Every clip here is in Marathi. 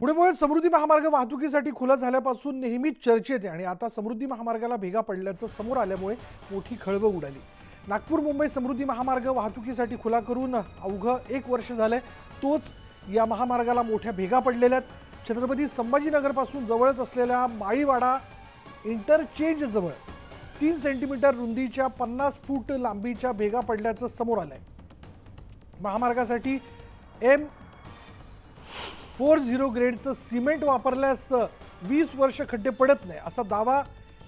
पुणे मुळे समृद्धी महामार्ग वाहतुकीसाठी खुला झाल्यापासून नेहमीच चर्चेत आहे आणि आता समृद्धी महामार्गाला भेगा पडल्याचं समोर आल्यामुळे मोठी खळबळ उडाली. नागपूर मुंबई समृद्धी महामार्ग वाहतुकीसाठी खुला करून अवघं एक वर्ष झालंय. तोच या महामार्गाला मोठ्या भेगा पडलेल्या आहेत. छत्रपती संभाजीनगरपासून जवळच असलेल्या माळीवाडा इंटरचेंजजवळ तीन सेंटीमीटर रुंदीच्या पन्नास फूट लांबीच्या भेगा पडल्याचं समोर आलंय. महामार्गासाठी एम फोर झिरो ग्रेडचं सिमेंट वापरल्यास वीस वर्ष खड्डे पडत नाही असा दावा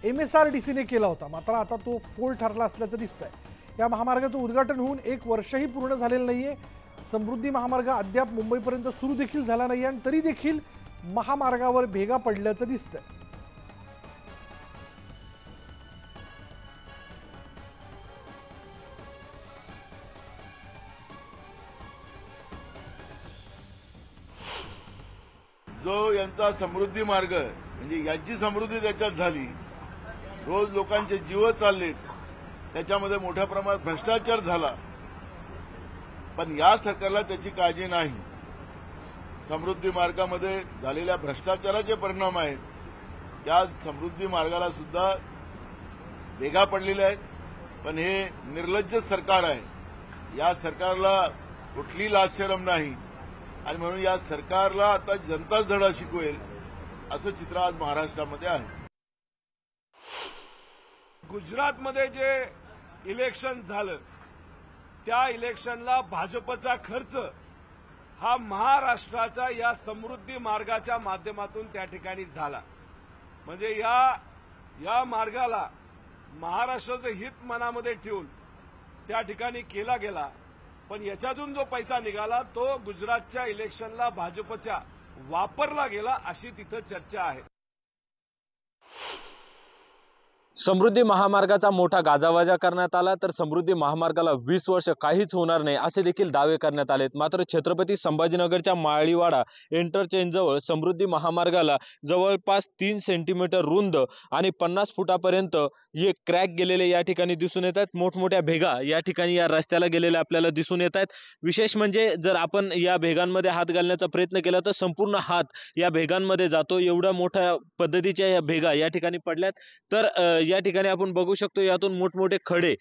एम एस आर डी सीने केला होता. मात्र आता तो फोल ठरला असल्याचं दिसतंय. या महामार्गाचं उद्घाटन होऊन एक वर्षही पूर्ण झालेलं नाही आहे समृद्धी महामार्ग अद्याप मुंबईपर्यंत सुरू देखील झाला नाही आणि तरी देखील महामार्गावर भेगा पडल्याचं दिसतंय. जो यांचा समृद्धी मार्ग म्हणजे याची समृद्धी त्याच्यात झाली रोज लोकांचे जीव चाललेत त्याच्यामध्ये मोठ्या प्रमाणात भ्रष्टाचार झाला पण या सरकारला त्याची काळजी नाही. समृद्धी मार्गामध्ये झालेल्या भ्रष्टाचाराचे परिणाम आहेत. या समृद्धी मार्गाला सुद्धा वेगा पडलेल्या आहेत पण हे निर्लज्ज सरकार आहे. या सरकारला कुठली लाचशरम नाही. आणि म्हणून या सरकारला आता जनताच धडा शिकवेल असं चित्र आज महाराष्ट्रामध्ये आहे. गुजरातमध्ये जे इलेक्शन झालं त्या इलेक्शनला भाजपचा खर्च हा महाराष्ट्राच्या या समृद्धी मार्गाच्या माध्यमातून त्या ठिकाणी झाला. म्हणजे या या मार्गाला महाराष्ट्राचं हित मनामध्ये ठेवून त्या ठिकाणी केला गेला. पण याच्यातून जो पैसा निघाला तो गुजरातच्या इलेक्शनला भाजपच्या वापरला गेला अशी तिथं चर्चा आहे. समृद्धी महामार्गाचा मोठा गाजावाजा करण्यात आला तर समृद्धी महामार्गाला वीस वर्ष काहीच होणार नाही असे देखील दावे करण्यात आलेत. मात्र छत्रपती संभाजीनगरच्या माळीवाडा इंटरचेंजजवळ समृद्धी महामार्गाला जवळपास तीन सेंटीमीटर रुंद आणि पन्नास फुटापर्यंत हे क्रॅक गेलेले या ठिकाणी दिसून येत आहेत. मोठमोठ्या भेगा या ठिकाणी या रस्त्याला गेलेल्या आपल्याला दिसून येत आहेत. विशेष म्हणजे जर आपण या भेगांमध्ये हात घालण्याचा प्रयत्न केला तर संपूर्ण हात या भेगांमध्ये जातो. एवढ्या मोठ्या पद्धतीच्या या भेगा या ठिकाणी पडल्यात. तर या ठिकाणी आपण बघू शकतो यातून मोठमोठे खडे.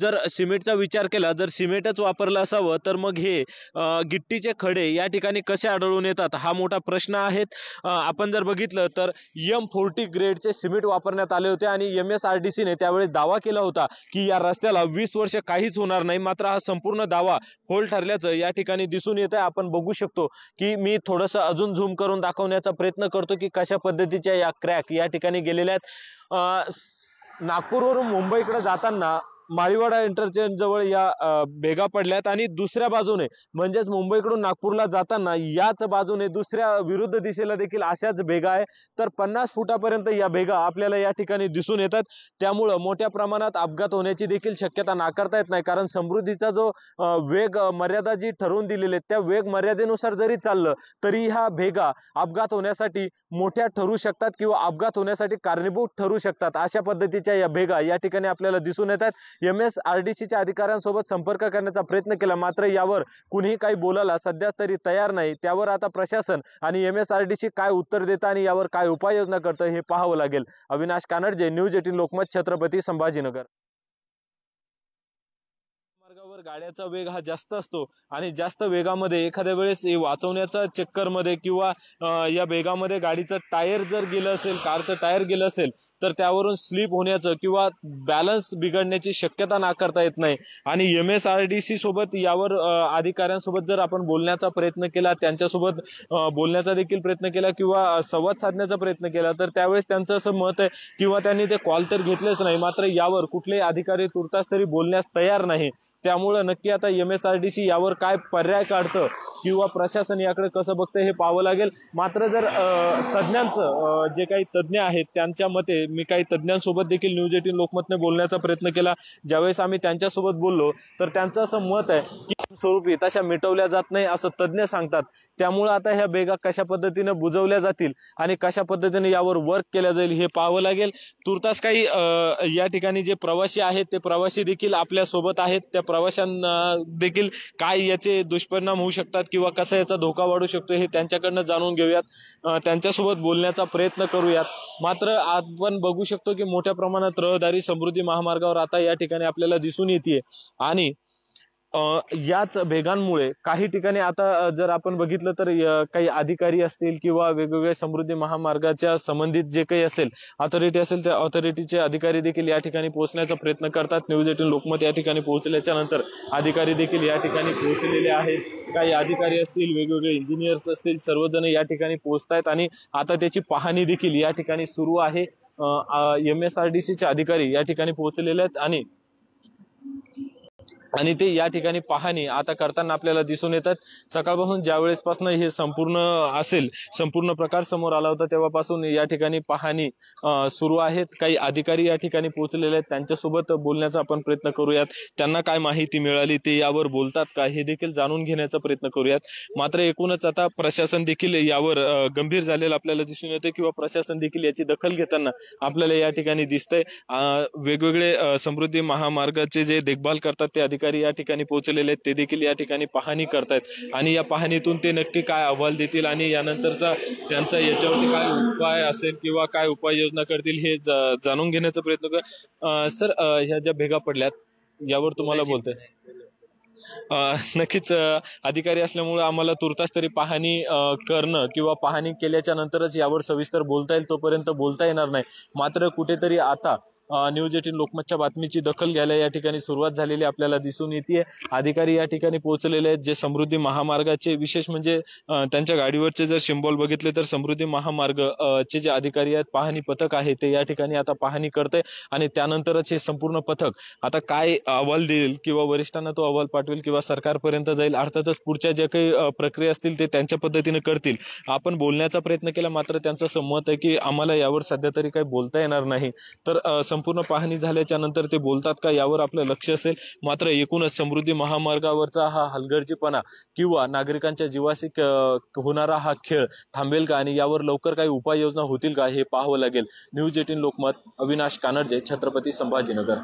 जर सिमेंटचा विचार केला जर सिमेंटच वापरलं असावं तर मग हे गिट्टीचे खडे या ठिकाणी कसे आढळून येतात हा मोठा प्रश्न आहे. आपण जर बघितलं तर यम फोर्टी ग्रेडचे सिमेंट वापरण्यात आले होते आणि एम एस आर डी सीने त्यावेळेस दावा केला होता की या रस्त्याला वीस वर्ष काहीच होणार नाही मात्र हा संपूर्ण दावा फोल ठरल्याचं या ठिकाणी दिसून येत आहे. आपण बघू शकतो की मी थोडंसं अजून झूम करून दाखवण्याचा प्रयत्न करतो की कशा पद्धतीच्या या क्रॅक या ठिकाणी गेलेल्या आहेत. नागपूरवरून मुंबईकडे जाताना माळीवाडा इंटरचेंज जवळ या भेगा पडल्यात आणि दुसऱ्या बाजूने म्हणजेच मुंबईकडून नागपूरला जाताना याच बाजूने दुसऱ्या विरुद्ध दिशेला देखील अशाच भेगा आहे. तर पन्नास फुटापर्यंत या भेगा आपल्याला या ठिकाणी दिसून येतात. त्यामुळं मोठ्या प्रमाणात अपघात होण्याची देखील शक्यता नाकारता येत नाही. कारण समृद्धीचा जो वेग मर्यादा जी ठरवून दिलेली आहे त्या वेग मर्यादेनुसार जरी चाललं तरी ह्या भेगा अपघात होण्यासाठी मोठ्या ठरू शकतात किंवा अपघात होण्यासाठी कारणीभूत ठरू शकतात. अशा पद्धतीच्या या भेगा या ठिकाणी आपल्याला दिसून येतात. एम एस आर डी सीच्या अधिकाऱ्यांसोबत संपर्क करण्याचा प्रयत्न केला. मात्र यावर कुणीही काही बोलायला सध्या तरी तयार नाही. त्यावर आता प्रशासन आणि M S R D C काय उत्तर देतं आणि यावर काय उपाययोजना करतं हे पाहावं लागेल. Avinash Kanadje news eighteen Lokmat Chhatrapati Sambhajinagar. मार्गावर गाड्याचा वेग हा जास्त असतो आणि जास्त वेगामध्ये एखाद्या वेळेस हे वाचवण्याचा चक्करमध्ये किंवा या वेगामध्ये गाडीचं टायर जर गेलं असेल कारचं टायर गेलं असेल तर त्यावरून स्लिप होण्याचं किंवा बॅलन्स बिघडण्याची शक्यता नाकारता येत नाही. आणि M S R D C सोबत यावर अधिकाऱ्यांसोबत जर आपण बोलण्याचा प्रयत्न केला त्यांच्यासोबत बोलण्याचा देखील प्रयत्न केला किंवा संवाद साधण्याचा प्रयत्न केला तर त्यावेळेस त्यांचं असं मत आहे किंवा त्यांनी ते कॉल तर घेतलेच नाही मात्र यावर कुठलेही अधिकारी तुर्तास तरी बोलण्यास तयार नाही. त्यामुळे नक्की आता M S R D C यावर काय पर्याय काढतं किंवा प्रशासन याकडे कसं बघतं हे पाहावं लागेल. मात्र जर तज्ज्ञांचं जे काही तज्ज्ञ आहेत त्यांच्या मते मी काही तज्ज्ञांसोबत देखील न्यूज एटीन लोकमतने बोलण्याचा प्रयत्न केला. ज्यावेळेस आम्ही त्यांच्यासोबत बोललो तर त्यांचं असं मत आहे की स्वरूपी तशा मिटवल्या जात नाही असं तज्ज्ञ सांगतात. त्यामुळे आता ह्या बेगा कशा पद्धतीने बुजवल्या जातील आणि कशा पद्धतीने यावर वर्क केल्या जाईल हे पाहावं लागेल. तुर्तास काही अं, या ठिकाणी जे प्रवासी आहेत ते प्रवासी देखील आपल्यासोबत आहेत. त्या प्रवासी प्रवाशांना देखील काय याचे दुष्परिणाम होऊ शकतात किंवा कसा याचा धोका वाढू शकतो हे त्यांच्याकडनं जाणून घेऊयात. त्यांच्यासोबत बोलण्याचा प्रयत्न करूयात. मात्र आपण बघू शकतो की मोठ्या प्रमाणात रहदारी समृद्धी महामार्गावर आता या ठिकाणी आपल्याला दिसून येते आणि याच भेगांमुळे काही ठिकाणी आता जर आपण बघितलं तर काही अधिकारी असतील किंवा वेगवेगळ्या समृद्धी महामार्गाच्या संबंधित जे काही असेल ऑथॉरिटी असेल त्या ऑथॉरिटीचे अधिकारी देखील या ठिकाणी पोहोचण्याचा प्रयत्न करतात. न्यूज एटीन लोकमत या ठिकाणी पोहोचल्याच्या नंतर अधिकारी देखील या ठिकाणी पोहोचलेले आहेत. काही अधिकारी असतील वेगवेगळे इंजिनियर्स असतील सर्वजण या ठिकाणी पोहोचतायत आणि आता त्याची पाहणी देखील या ठिकाणी सुरू आहे. एम एस आर डी चे अधिकारी या ठिकाणी पोहोचलेले आहेत आणि आणि ते या ठिकाणी पाहणी आता करताना आपल्याला दिसून येतात. सकाळपासून ज्या वेळेसपासून हे संपूर्ण असेल संपूर्ण प्रकार समोर आला होता तेव्हापासून या ठिकाणी पाहणी सुरू आहेत. काही अधिकारी या ठिकाणी पोहोचलेले आहेत. त्यांच्यासोबत बोलण्याचा आपण प्रयत्न करूयात. त्यांना काय माहिती मिळाली ते यावर बोलतात का हे देखील जाणून घेण्याचा प्रयत्न करूयात. मात्र एकूणच आता प्रशासन देखील यावर गंभीर झालेलं आपल्याला दिसून येते किंवा प्रशासन देखील याची दखल घेताना आपल्याला या ठिकाणी दिसतंय. वेगवेगळे समृद्धी महामार्गाचे जे देखभाल करतात ते अधिकारी या ठिकाणी पोहोचलेले आहेत ते देखील या ठिकाणी पाहणी करतायत. आणि या पाहणीतून ते नक्की काय अहवाल देतील आणि यानंतरचा त्यांचा याच्यावरती काय उपाय असेल किंवा काय उपाययोजना करतील हे जाणून घेण्याचा प्रयत्न कर सर ह्या ज्या भेगा पडल्यात यावर तुम्हाला बोलतोय. अं, नक्कीच अधिकारी असल्यामुळे आम्हाला तुर्तास तरी पाहणी करणं किंवा पाहणी केल्याच्या नंतरच यावर सविस्तर बोलता येईल तोपर्यंत बोलता येणार नाही. मात्र कुठेतरी आता न्यूज एटीन लोकमतच्या बातमीची दखल घ्यायला या ठिकाणी सुरुवात झालेली आपल्याला दिसून येते अधिकारी या ठिकाणी पोहोचलेले आहेत जे समृद्धी महामार्गाचे विशेष म्हणजे त्यांच्या गाडीवरचे जर सिम्बॉल बघितले तर समृद्धी महामार्ग चे जे अधिकारी आहेत पाहणी पथक आहे ते या ठिकाणी आता पाहणी करते आणि त्यानंतरच हे संपूर्ण पथक आता काय अहवाल देईल किंवा वरिष्ठांना तो अहवाल पाठवेल किंवा सरकारपर्यंत जाईल अर्थातच पुढच्या ज्या काही प्रक्रिया असतील ते त्यांच्या पद्धतीने करतील. आपण बोलण्याचा प्रयत्न केला मात्र त्यांचं संमत आहे की आम्हाला यावर सध्या तरी काही बोलता येणार नाही. तर संपूर्ण पाहणी झाल्याच्यानंतर ते बोलतात का यावर आपलं लक्ष असेल. मात्र एकूणच समृद्धी महामार्गावरचा हा हलगर्जीपणा किंवा नागरिकांच्या जीवाशी होणारा हा खेळ थांबेल का आणि यावर लवकर काही उपाययोजना होतील का हे पाहावं लागेल. News eighteen Lokmat Avinash Kanadje Chhatrapati Sambhajinagar.